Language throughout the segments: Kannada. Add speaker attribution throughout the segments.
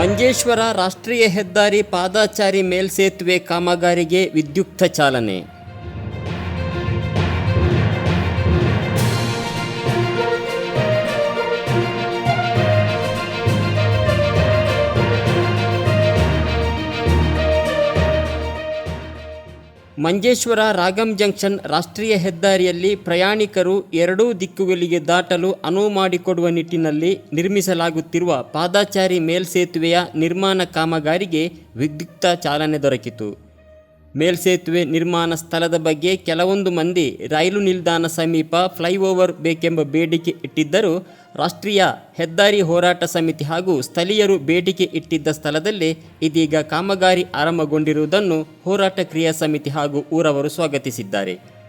Speaker 1: ಮಂಜೇಶ್ವರ ರಾಷ್ಟ್ರೀಯ ಹೆದ್ದಾರಿ ಪಾದಾಚಾರಿ ಮೇಲ್ಸೇತುವೆ ಕಾಮಗಾರಿಗೆ ವಿದ್ಯುಕ್ತ ಚಾಲನೆ. ಮಂಜೇಶ್ವರ ರಾಗಂ ಜಂಕ್ಷನ್ ರಾಷ್ಟ್ರೀಯ ಹೆದ್ದಾರಿಯಲ್ಲಿ ಪ್ರಯಾಣಿಕರು ಎರಡೂ ದಿಕ್ಕುಗಳಿಗೆ ದಾಟಲು ಅನುವು ಮಾಡಿಕೊಡುವ ನಿಟ್ಟಿನಲ್ಲಿ ನಿರ್ಮಿಸಲಾಗುತ್ತಿರುವ ಪಾದಾಚಾರಿ ಮೇಲ್ಸೇತುವೆಯ ನಿರ್ಮಾಣ ಕಾಮಗಾರಿಗೆ ವಿದ್ಯುಕ್ತ ಚಾಲನೆ ದೊರಕಿತು. ಮೇಲ್ಸೇತುವೆ ನಿರ್ಮಾಣ ಸ್ಥಳದ ಬಗ್ಗೆ ಕೆಲವೊಂದು ಮಂದಿ ರೈಲು ನಿಲ್ದಾಣ ಸಮೀಪ ಫ್ಲೈಓವರ್ ಬೇಕೆಂಬ ಬೇಡಿಕೆ ಇಟ್ಟಿದ್ದರೂ ರಾಷ್ಟ್ರೀಯ ಹೆದ್ದಾರಿ ಹೋರಾಟ ಸಮಿತಿ ಹಾಗೂ ಸ್ಥಳೀಯರು ಬೇಡಿಕೆ ಇಟ್ಟಿದ್ದ ಸ್ಥಳದಲ್ಲಿ ಇದೀಗ ಕಾಮಗಾರಿ ಆರಂಭಗೊಂಡಿರುವುದನ್ನು ಹೋರಾಟ ಕ್ರಿಯಾ ಸಮಿತಿ ಹಾಗೂ ಊರವರು ಸ್ವಾಗತಿಸಿದ್ದಾರೆ.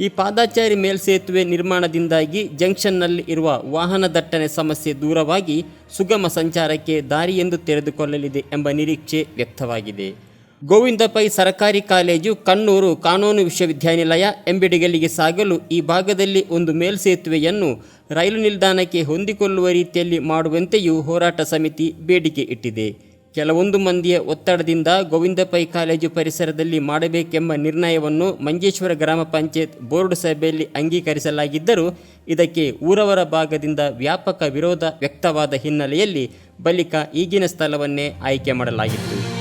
Speaker 1: ಈ ಪಾದಾಚಾರಿ ಮೇಲ್ಸೇತುವೆ ನಿರ್ಮಾಣದಿಂದಾಗಿ ಜಂಕ್ಷನ್ನಲ್ಲಿ ಇರುವ ವಾಹನ ದಟ್ಟಣೆ ಸಮಸ್ಯೆ ದೂರವಾಗಿ ಸುಗಮ ಸಂಚಾರಕ್ಕೆ ದಾರಿಯೆಂದು ತೆರೆದುಕೊಳ್ಳಲಿದೆ ಎಂಬ ನಿರೀಕ್ಷೆ ವ್ಯಕ್ತವಾಗಿದೆ. ಗೋವಿಂದ ಪೈ ಸರ್ಕಾರಿ ಕಾಲೇಜು ಕಣ್ಣೂರು ಕಾನೂನು ವಿಶ್ವವಿದ್ಯಾನಿಲಯ ಎಂಬಿಡಿಗಲ್ಲಿಗೆ ಸಾಗಲು ಈ ಭಾಗದಲ್ಲಿ ಒಂದು ಮೇಲ್ಸೇತುವೆಯನ್ನು ರೈಲು ನಿಲ್ದಾಣಕ್ಕೆ ಹೊಂದಿಕೊಳ್ಳುವ ರೀತಿಯಲ್ಲಿ ಮಾಡುವಂತೆಯೂ ಹೋರಾಟ ಸಮಿತಿ ಬೇಡಿಕೆ ಇಟ್ಟಿದೆ. ಕೆಲವೊಂದು ಮಂದಿಯ ಒತ್ತಡದಿಂದ ಗೋವಿಂದ ಪೈ ಕಾಲೇಜು ಪರಿಸರದಲ್ಲಿ ಮಾಡಬೇಕೆಂಬ ನಿರ್ಣಯವನ್ನು ಮಂಜೇಶ್ವರ ಗ್ರಾಮ ಪಂಚಾಯತ್ ಬೋರ್ಡ್ ಸಭೆಯಲ್ಲಿ ಅಂಗೀಕರಿಸಲಾಗಿದ್ದರೂ ಇದಕ್ಕೆ ಊರವರ ಭಾಗದಿಂದ ವ್ಯಾಪಕ ವಿರೋಧ ವ್ಯಕ್ತವಾದ ಹಿನ್ನೆಲೆಯಲ್ಲಿ ಬಳಿಕ ಈಗಿನ ಸ್ಥಳವನ್ನೇ ಆಯ್ಕೆ ಮಾಡಲಾಗಿತ್ತು.